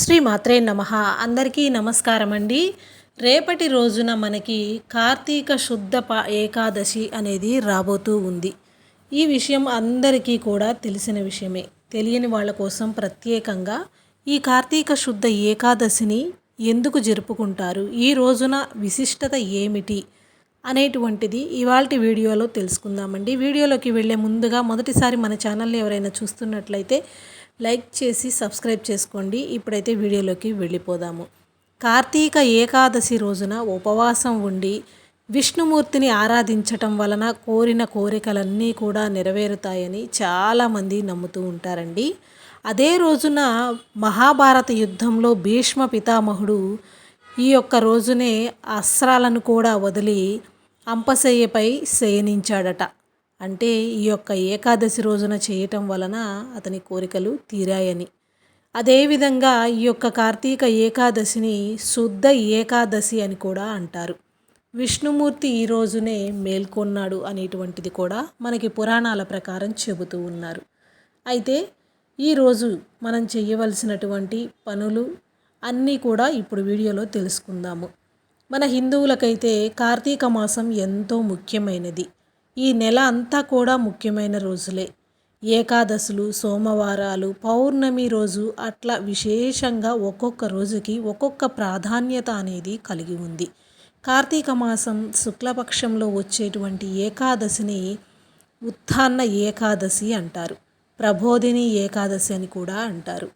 శ్రీ మాత్రే నమ. అందరికీ నమస్కారం అండి. రేపటి రోజున మనకి కార్తీక శుద్ధ ప ఏకాదశి అనేది రాబోతూ ఉంది. ఈ విషయం అందరికీ కూడా తెలిసిన విషయమే. తెలియని వాళ్ళ కోసం ప్రత్యేకంగా ఈ కార్తీక శుద్ధ ఏకాదశిని ఎందుకు జరుపుకుంటారు? ఈ రోజున విశిష్టత ఏమిటి? అనేటువంటిది ఇవాళ వీడియోలో తెలుసుకుందామండి. వీడియోలోకి వెళ్ళే ముందుగా మొదటిసారి మన ఛానల్ని ఎవరైనా చూస్తున్నట్లయితే లైక్ చేసి సబ్స్క్రైబ్ చేసుకోండి. ఇప్పుడైతే వీడియోలోకి వెళ్ళిపోదాము. కార్తీక ఏకాదశి రోజున ఉపవాసం ఉండి విష్ణుమూర్తిని ఆరాధించటం వలన కోరిన కోరికలన్నీ కూడా నెరవేరుతాయని చాలామంది నమ్ముతూ ఉంటారండి. అదే రోజున మహాభారత యుద్ధంలో భీష్మ పితామహుడు ఈ యొక్క రోజునే అస్త్రాలను కూడా వదిలి అంపశయ్యపై శయనించాడట. అంటే ఈ యొక్క ఏకాదశి రోజున చేయటం వలన అతని కోరికలు తీరాయని. అదేవిధంగా ఈ యొక్క కార్తీక ఏకాదశిని శుద్ధ ఏకాదశి అని కూడా అంటారు. విష్ణుమూర్తి ఈ రోజునే మేల్కొన్నాడు అనేటువంటిది కూడా మనకి పురాణాల ప్రకారం చెబుతూ ఉన్నారు. అయితే ఈరోజు మనం చేయవలసినటువంటి పనులు అన్నీ కూడా ఇప్పుడు వీడియోలో తెలుసుకుందాము. మన హిందువులకైతే కార్తీక మాసం ఎంతో ముఖ్యమైనది. ఈ నెల అంతా కూడా ముఖ్యమైన రోజులే. ఏకాదశులు సోమవారాలు పౌర్ణమి రోజు అట్లా విశేషంగా ఒక్కొక్క రోజుకి ఒక్కొక్క ప్రాధాన్యత అనేది కలిగి ఉంది. కార్తీక మాసం శుక్లపక్షంలో వచ్చేటువంటి ఏకాదశిని ఉత్థాన్న ఏకాదశి అంటారు. ప్రబోధిని ఏకాదశి అని కూడా అంటారు.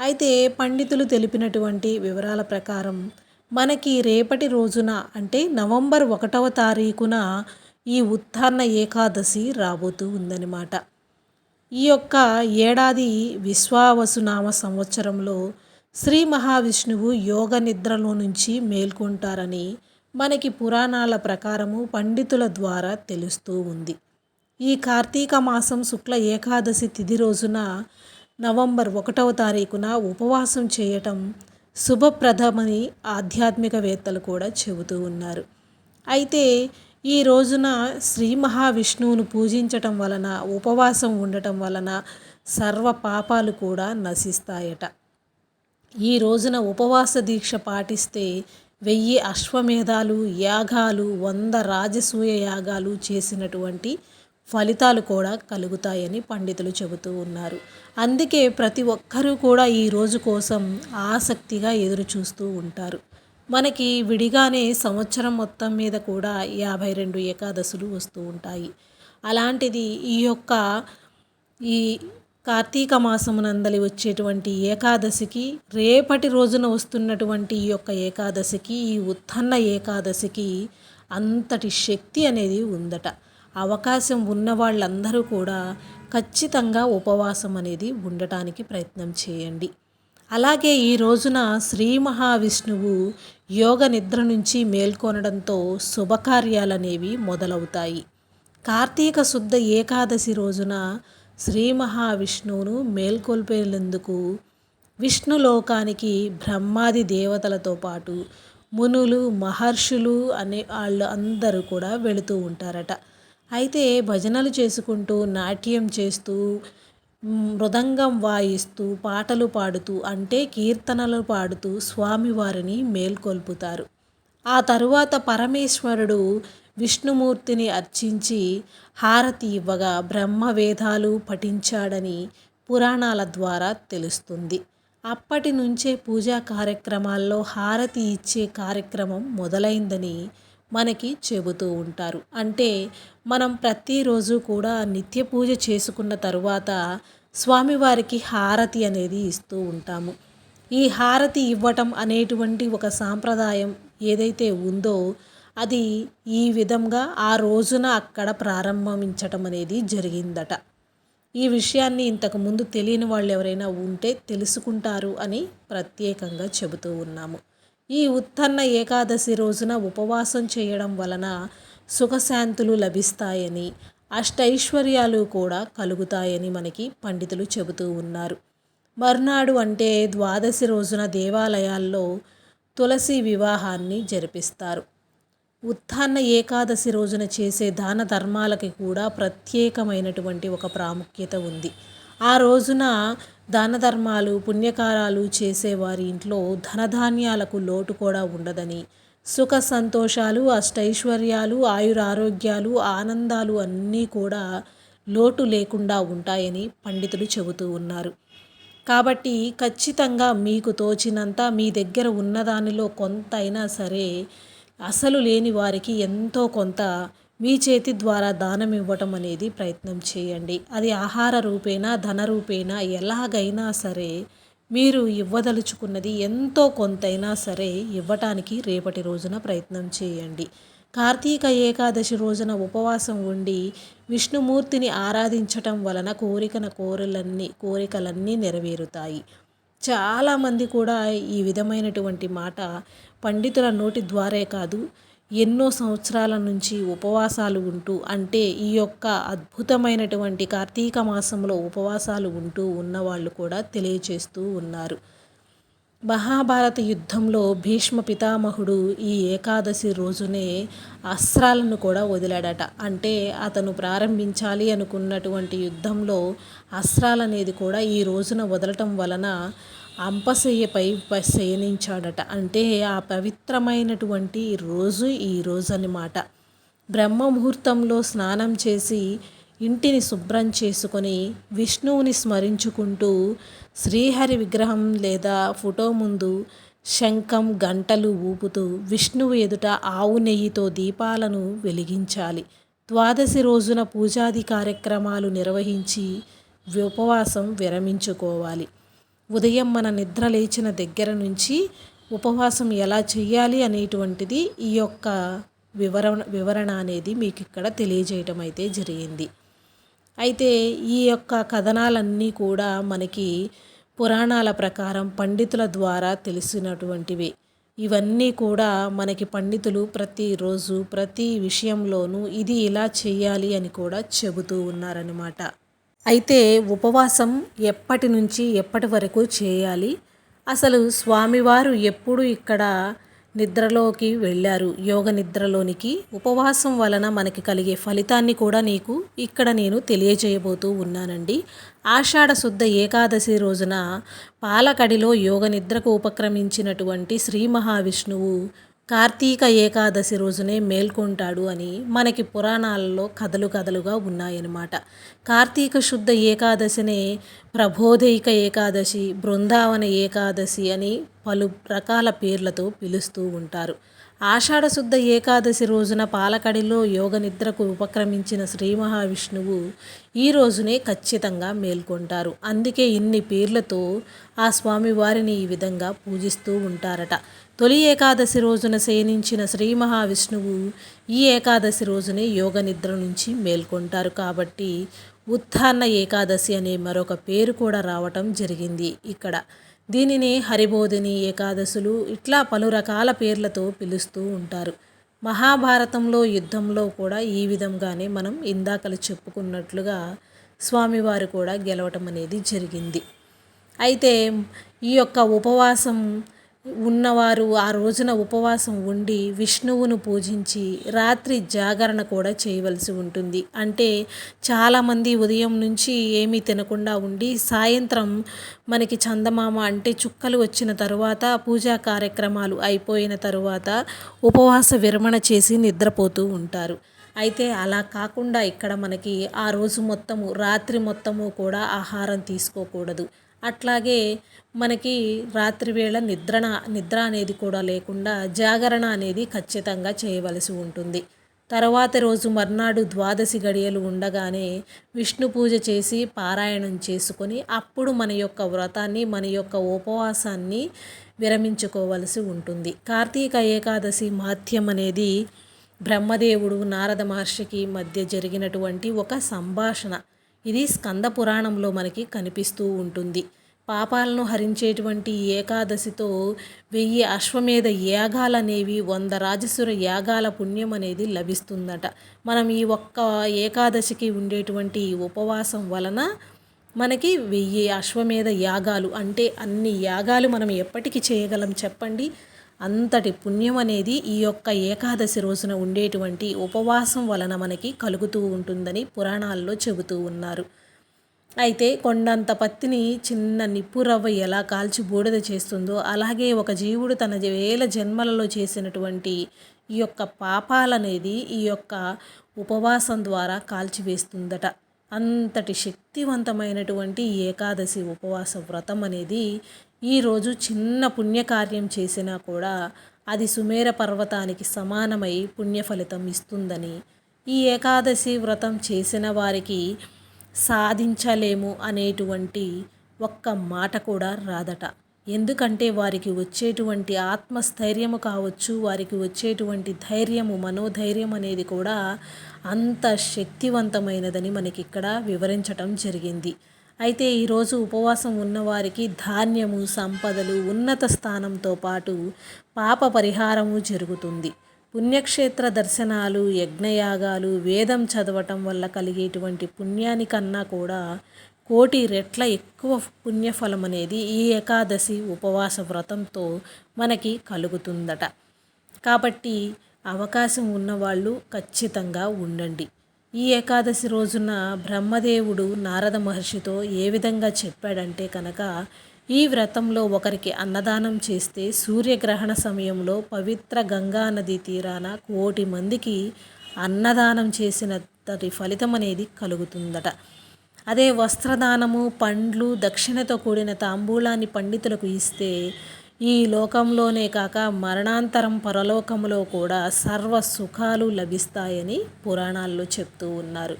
అయితే పండితులు తెలిపినటువంటి వివరాల ప్రకారం మనకి రేపటి రోజున అంటే నవంబర్ ఒకటవ తారీఖున ఈ ఉత్థాన ఏకాదశి రాబోతూ ఉందన్నమాట. ఈ యొక్క ఏడాది విశ్వావసునామ సంవత్సరంలో శ్రీ మహావిష్ణువు యోగ నిద్రలో నుంచి మేల్కొంటారని మనకి పురాణాల ప్రకారము పండితుల ద్వారా తెలుస్తూ ఉంది. ఈ కార్తీక మాసం శుక్ల ఏకాదశి తిథి రోజున నవంబర్ ఒకటవ తారీఖున ఉపవాసం చేయటం శుభప్రదమని ఆధ్యాత్మికవేత్తలు కూడా చెబుతూ ఉన్నారు. అయితే ఈ రోజున శ్రీ మహావిష్ణువును పూజించటం వలన ఉపవాసం ఉండటం వలన సర్వ పాపాలు కూడా నశిస్తాయట. ఈ రోజున ఉపవాస దీక్ష పాటిస్తే వెయ్యి అశ్వమేధాలు యాగాలు వంద రాజసూయ యాగాలు చేసినటువంటి ఫలితాలు కూడా కలుగుతాయని పండితులు చెబుతూ ఉన్నారు. అందుకే ప్రతి ఒక్కరూ కూడా ఈ రోజు కోసం ఆసక్తిగా ఎదురు చూస్తూ ఉంటారు. మనకి విడిగానే సంవత్సరం మొత్తం మీద కూడా యాభై రెండు ఏకాదశులు వస్తూ ఉంటాయి. అలాంటిది ఈ యొక్క ఈ కార్తీక మాసమునందలి వచ్చేటువంటి ఏకాదశికి రేపటి రోజున వస్తున్నటువంటి ఈ యొక్క ఏకాదశికి ఈ ఉత్తన్న ఏకాదశికి అంతటి శక్తి అనేది ఉందట. అవకాశం ఉన్న వాళ్ళందరూ కూడా ఖచ్చితంగా ఉపవాసం అనేది ఉండటానికి ప్రయత్నం చేయండి. అలాగే ఈ రోజున శ్రీ మహావిష్ణువు యోగ నిద్ర నుంచి మేల్కొనడంతో శుభకార్యాలనేవి మొదలవుతాయి. కార్తీక శుద్ధ ఏకాదశి రోజున శ్రీ మహావిష్ణువును మేల్కొల్పేందుకు విష్ణులోకానికి బ్రహ్మాది దేవతలతో పాటు మునులు మహర్షులు అనే వాళ్ళు అందరూ కూడా వెళుతూ ఉంటారట. అయితే భజనలు చేసుకుంటూ నాట్యం చేస్తూ మృదంగం వాయిస్తూ పాటలు పాడుతూ అంటే కీర్తనలు పాడుతూ స్వామివారిని మేల్కొల్పుతారు. ఆ తరువాత పరమేశ్వరుడు విష్ణుమూర్తిని అర్చించి హారతి ఇవ్వగా బ్రహ్మవేదాలు పఠించాడని పురాణాల ద్వారా తెలుస్తుంది. అప్పటి నుంచే పూజా కార్యక్రమాల్లో హారతి ఇచ్చే కార్యక్రమం మొదలైందని మనకి చెబుతూ ఉంటారు. అంటే మనం ప్రతిరోజు కూడా నిత్య పూజ చేసుకున్న తరువాత స్వామివారికి హారతి అనేది ఇస్తూ ఉంటాము. ఈ హారతి ఇవ్వటం అనేటువంటి ఒక సాంప్రదాయం ఏదైతే ఉందో అది ఈ విధంగా ఆ రోజున అక్కడ ప్రారంభించటం అనేది జరిగిందట. ఈ విషయాన్ని ఇంతకు ముందు తెలియని వాళ్ళు ఎవరైనా ఉంటే తెలుసుకుంటారు అని ప్రత్యేకంగా చెబుతూ ఉన్నాము. ఈ ఉత్తన్న ఏకాదశి రోజున ఉపవాసం చేయడం వలన సుఖశాంతులు లభిస్తాయని అష్టైశ్వర్యాలు కూడా కలుగుతాయని మనకి పండితులు చెబుతూ ఉన్నారు. మర్నాడు అంటే ద్వాదశి రోజున దేవాలయాల్లో తులసి వివాహాన్ని జరిపిస్తారు. ఉత్థాన ఏకాదశి రోజున చేసే దాన ధర్మాలకి కూడా ప్రత్యేకమైనటువంటి ఒక ప్రాముఖ్యత ఉంది. ఆ రోజున దాన ధర్మాలు పుణ్యకారాలు చేసేవారి ఇంట్లో ధనధాన్యాలకు లోటు కూడా ఉండదని. సుఖ సంతోషాలు అష్టైశ్వర్యాలు ఆయురారోగ్యాలు ఆనందాలు అన్నీ కూడా లోటు లేకుండా ఉంటాయని పండితులు చెబుతూ ఉన్నారు. కాబట్టి ఖచ్చితంగా మీకు తోచినంత మీ దగ్గర ఉన్నదానిలో కొంత అయినా సరే అసలు లేని వారికి ఎంతో కొంత మీ చేతి ద్వారా దానం ఇవ్వటం అనేది ప్రయత్నం చేయండి. అది ఆహార రూపేణా ధన రూపేణా ఎలాగైనా సరే మీరు ఇవ్వదలుచుకున్నది ఎంతో కొంతైనా సరే ఇవ్వటానికి రేపటి రోజున ప్రయత్నం చేయండి. కార్తీక ఏకాదశి రోజున ఉపవాసం ఉండి విష్ణుమూర్తిని ఆరాధించటం వలన కోరికన కోరిలన్నీ కోరికలన్నీ నెరవేరుతాయి. చాలామంది కూడా ఈ విధమైనటువంటి మాట పండితుల నోటి ద్వారే కాదు ఎన్నో సంవత్సరాల నుంచి ఉపవాసాలు ఉంటూ అంటే ఈ యొక్క అద్భుతమైనటువంటి కార్తీక మాసంలో ఉపవాసాలు ఉంటూ ఉన్నవాళ్ళు కూడా తెలియచేస్తూ ఉన్నారు. మహాభారత యుద్ధంలో భీష్మ పితామహుడు ఈ ఏకాదశి రోజునే అస్త్రాలను కూడా వదిలాడట. అంటే అతను ప్రారంభించాలి అనుకున్నటువంటి యుద్ధంలో అస్త్రాలనేది కూడా ఈ రోజున వదలటం వలన అంపశయ్యపై శయనించాడట అంటే ఆ పవిత్రమైనటువంటి రోజు ఈ రోజు అన్నమాట బ్రహ్మ ముహూర్తంలో స్నానం చేసి ఇంటిని శుభ్రం చేసుకొని విష్ణువుని స్మరించుకుంటూ శ్రీహరి విగ్రహం లేదా ఫోటో ముందు శంఖం గంటలు ఊపుతూ విష్ణువు ఎదుట ఆవు నెయ్యితో దీపాలను వెలిగించాలి. ద్వాదశి రోజున పూజాది కార్యక్రమాలు నిర్వహించి ఉపవాసం విరమించుకోవాలి. ఉదయం మన నిద్ర లేచిన దగ్గర నుంచి ఉపవాసం ఎలా చేయాలి అనేటువంటిది ఈ యొక్క వివరణ వివరణ అనేది మీకు ఇక్కడ తెలియజేయటం అయితే జరిగింది. అయితే ఈ యొక్క కథనాలన్నీ కూడా మనకి పురాణాల ప్రకారం పండితుల ద్వారా తెలిసినటువంటివి. ఇవన్నీ కూడా మనకి పండితులు ప్రతిరోజు ప్రతి విషయంలోనూ ఇది ఇలా చేయాలి అని కూడా చెబుతూ ఉన్నారనమాట అయితే ఉపవాసం ఎప్పటి నుంచి ఎప్పటి వరకు చేయాలి? అసలు స్వామివారు ఎప్పుడు ఇక్కడ నిద్రలోకి వెళ్ళారు? యోగ నిద్రలోనికి ఉపవాసం వలన మనకి కలిగే ఫలితాన్ని కూడా నీకు ఇక్కడ నేను తెలియజేయబోతూ ఉన్నానండి. ఆషాఢ శుద్ధ ఏకాదశి రోజున పాలకడిలో యోగ నిద్రకు ఉపక్రమించినటువంటి శ్రీ మహావిష్ణువు కార్తీక ఏకాదశి రోజునే మేల్కొంటాడు అని మనకి పురాణాలలో కథలు కథలుగా ఉన్నాయన్నమాట. కార్తీక శుద్ధ ఏకాదశినే ప్రబోధైక ఏకాదశి బృందావన ఏకాదశి అని పలు రకాల పేర్లతో పిలుస్తూ ఉంటారు. ఆషాఢశుద్ధ ఏకాదశి రోజున పాలకడిలో యోగ నిద్రకు ఉపక్రమించిన శ్రీ మహావిష్ణువు ఈ రోజునే ఖచ్చితంగా మేల్కొంటారు. అందుకే ఇన్ని పేర్లతో ఆ స్వామివారిని ఈ విధంగా పూజిస్తూ ఉంటారట. తొలి ఏకాదశి రోజున శయనించిన శ్రీ మహావిష్ణువు ఈ ఏకాదశి రోజునే యోగ నిద్ర నుంచి మేల్కొంటారు కాబట్టి ఉత్థాన ఏకాదశి అనే మరొక పేరు కూడా రావటం జరిగింది ఇక్కడ. దీనిని హరిబోధిని ఏకాదశులు ఇట్లా పలు రకాల పేర్లతో పిలుస్తూ ఉంటారు. మహాభారతంలో యుద్ధంలో కూడా ఈ విధంగానే మనం ఇందాకలు చెప్పుకున్నట్లుగా స్వామివారు కూడా గెలవటం అనేది జరిగింది. అయితే ఈ యొక్క ఉపవాసం ఉన్నవారు ఆ రోజున ఉపవాసం ఉండి విష్ణువును పూజించి రాత్రి జాగరణ కూడా చేయవలసి ఉంటుంది. అంటే చాలామంది ఉదయం నుంచి ఏమీ తినకుండా ఉండి సాయంత్రం మనకి చందమామ అంటే చుక్కలు వచ్చిన తరువాత పూజా కార్యక్రమాలు అయిపోయిన తరువాత ఉపవాస విరమణ చేసి నిద్రపోతూ ఉంటారు. అయితే అలా కాకుండా ఇక్కడ మనకి ఆ రోజు మొత్తము రాత్రి మొత్తము కూడా ఆహారం తీసుకోకూడదు. అట్లాగే మనకి రాత్రి వేళ నిద్ర నిద్ర అనేది కూడా లేకుండా జాగరణ అనేది ఖచ్చితంగా చేయవలసి ఉంటుంది. తర్వాత రోజు మర్నాడు ద్వాదశి గడియలు ఉండగానే విష్ణు పూజ చేసి పారాయణం చేసుకొని అప్పుడు మన యొక్క వ్రతాన్ని మన యొక్క ఉపవాసాన్ని విరమించుకోవలసి ఉంటుంది. కార్తీక ఏకాదశి మాధ్యం అనేది బ్రహ్మదేవుడు నారద మహర్షికి మధ్య జరిగినటువంటి ఒక సంభాషణ. ఇది స్కంద పురాణంలో మనకి కనిపిస్తూ ఉంటుంది. పాపాలను హరించేటువంటి ఏకాదశితో వెయ్యి అశ్వమేధ యాగాలనేవి వంద రాజసుర యాగాల పుణ్యం అనేది లభిస్తుందట. మనం ఈ ఒక్క ఏకాదశికి ఉండేటువంటి ఉపవాసం వలన మనకి వెయ్యి అశ్వమేధ యాగాలు అంటే అన్ని యాగాలు మనం ఎప్పటికీ చేయగలం చెప్పండి? అంతటి పుణ్యం అనేది ఈ యొక్క ఏకాదశి రోజున ఉండేటువంటి ఉపవాసం వలన మనకి కలుగుతూ ఉంటుందని పురాణాల్లో చెబుతూ ఉన్నారు. అయితే కొండంత పత్తిని చిన్న నిప్పు రవ్వ ఎలా కాల్చి బూడిద చేస్తుందో అలాగే ఒక జీవుడు తన వేల జన్మలలో చేసినటువంటి ఈ యొక్క పాపాలనేది ఈ యొక్క ఉపవాసం ద్వారా కాల్చివేస్తుందట అంతటి శక్తివంతమైనటువంటి ఏకాదశి ఉపవాస వ్రతం అనేది ఈరోజు చిన్న పుణ్యకార్యం చేసినా కూడా అది సుమేర పర్వతానికి సమానమై పుణ్య ఫలితం ఇస్తుందని. ఈ ఏకాదశి వ్రతం చేసిన వారికి సాధించలేము అనేటువంటి ఒక్క మాట కూడా రాదట. ఎందుకంటే వారికి వచ్చేటువంటి ఆత్మస్థైర్యము కావచ్చు వారికి వచ్చేటువంటి ధైర్యము మనోధైర్యం అనేది కూడా అంత శక్తివంతమైనదని మనకి ఇక్కడ వివరించటం జరిగింది. అయితే ఈరోజు ఉపవాసం ఉన్నవారికి ధాన్యము సంపదలు ఉన్నత స్థానంతో పాటు పాప పరిహారము జరుగుతుంది. పుణ్యక్షేత్ర దర్శనాలు యజ్ఞయాగాలు వేదం చదవటం వల్ల కలిగేటువంటి పుణ్యానికన్నా కూడా కోటి రెట్ల ఎక్కువ పుణ్యఫలం అనేది ఈ ఏకాదశి ఉపవాస వ్రతంతో మనకి కలుగుతుందట. కాబట్టి అవకాశం ఉన్నవాళ్ళు ఖచ్చితంగా ఉండండి. ఈ ఏకాదశి రోజున బ్రహ్మదేవుడు నారద మహర్షితో ఏ విధంగా చెప్పాడంటే కనుక ఈ వ్రతంలో ఒకరికి అన్నదానం చేస్తే సూర్యగ్రహణ సమయంలో పవిత్ర గంగా నది తీరాన కోటి మందికి అన్నదానం చేసినంతటి ఫలితం అనేది కలుగుతుందట. అదే వస్త్రదానము పండ్లు దక్షిణతో కూడిన తాంబూలాన్ని పండితులకు ఇస్తే ఈ లోకంలోనే కాక మరణాంతరం పరలోకంలో కూడా సర్వ సుఖాలు లభిస్తాయని పురాణాల్లో చెప్తూ ఉన్నారు.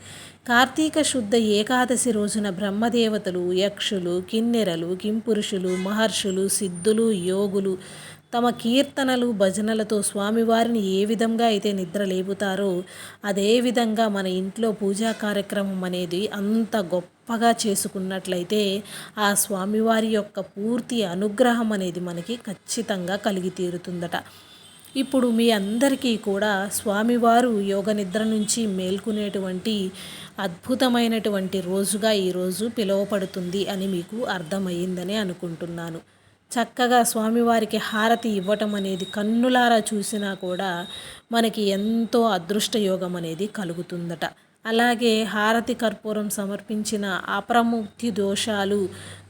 కార్తీక శుద్ధ ఏకాదశి రోజున బ్రహ్మదేవతలు యక్షులు కిన్నెరలు కింపురుషులు మహర్షులు సిద్ధులు యోగులు తమ కీర్తనలు భజనలతో స్వామివారిని ఏ విధంగా అయితే నిద్ర లేపుతారో అదేవిధంగా మన ఇంట్లో పూజా కార్యక్రమం అనేది అంత గొప్పగా చేసుకున్నట్లయితే ఆ స్వామివారి యొక్క పూర్తి అనుగ్రహం అనేది మనకి ఖచ్చితంగా కలిగి తీరుతుందట. ఇప్పుడు మీ అందరికీ కూడా స్వామివారు యోగ నిద్ర నుంచి మేల్కొనేటువంటి అద్భుతమైనటువంటి రోజుగా ఈరోజు పిలువపడుతుంది అని మీకు అర్థమయ్యిందని అనుకుంటున్నాను. చక్కగా స్వామివారికి హారతి ఇవ్వటం అనేది కన్నులారా చూసినా కూడా మనకి ఎంతో అదృష్ట యోగం అనేది కలుగుతుందట. అలాగే హారతి కర్పూరం సమర్పించిన అప్రముక్తి దోషాలు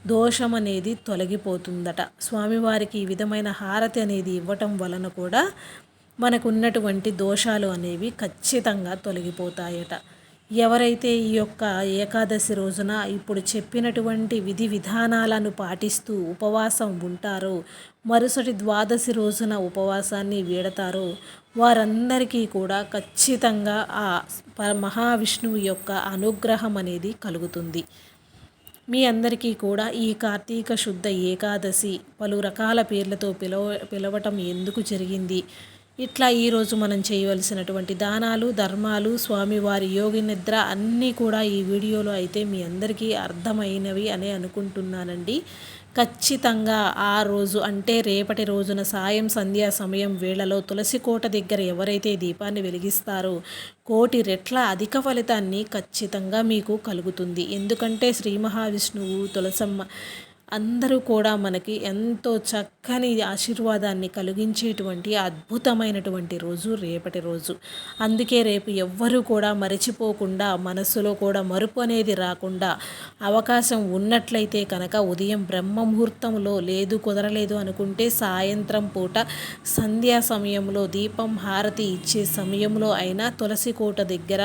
దోషం అనేది తొలగిపోతుందట. స్వామివారికి ఈ విధమైన హారతి అనేది ఇవ్వటం వలన కూడా మనకు ఉన్నటువంటి దోషాలు అనేవి ఖచ్చితంగా తొలగిపోతాయట. ఎవరైతే ఈ యొక్క ఏకాదశి రోజున ఇప్పుడు చెప్పినటువంటి విధి విధానాలను పాటిస్తూ ఉపవాసం ఉంటారో మరుసటి ద్వాదశి రోజున ఉపవాసాన్ని వీడతారో వారందరికీ కూడా ఖచ్చితంగా ఆ మహావిష్ణువు యొక్క అనుగ్రహం అనేది కలుగుతుంది. మీ అందరికీ కూడా ఈ కార్తీక శుద్ధ ఏకాదశి పలు రకాల పేర్లతో పిలవ పిలవటం ఎందుకు జరిగింది? ఇట్లా ఈరోజు మనం చేయవలసినటువంటి దానాలు ధర్మాలు స్వామివారి యోగి నిద్ర అన్నీ కూడా ఈ వీడియోలో అయితే మీ అందరికీ అర్థమైనవి అనే అనుకుంటున్నానండి. ఖచ్చితంగా ఆ రోజు అంటే రేపటి రోజున సాయం సంధ్యా సమయం వేళలో తులసి కోట దగ్గర ఎవరైతే దీపాన్ని వెలిగిస్తారో కోటి రెట్ల అధిక ఫలితాన్ని ఖచ్చితంగా మీకు కలుగుతుంది. ఎందుకంటే శ్రీ మహావిష్ణువు తులసమ్మ అందరూ కూడా మనకి ఎంతో చక్కని ఆశీర్వాదాన్ని కలిగించేటువంటి అద్భుతమైనటువంటి రోజు రేపటి రోజు. అందుకే రేపు ఎవ్వరూ కూడా మరచిపోకుండా మనసులో కూడా మరుపు అనేది రాకుండా అవకాశం ఉన్నట్లయితే కనుక ఉదయం బ్రహ్మ ముహూర్తంలో లేదు కుదరలేదు అనుకుంటే సాయంత్రం పూట సంధ్యా సమయంలో దీపం హారతి ఇచ్చే సమయంలో అయినా తులసి కోట దగ్గర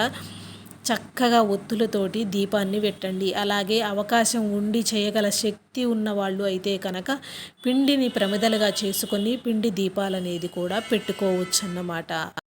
చక్కగా ఒత్తులతోటి దీపాన్ని పెట్టండి. అలాగే అవకాశం ఉండి చేయగల శక్తి ఉన్న వాళ్ళు అయితే కనుక పిండిని ప్రమిదలుగా చేసుకొని పిండి దీపాలనేది కూడా పెట్టుకోవచ్చు అన్నమాట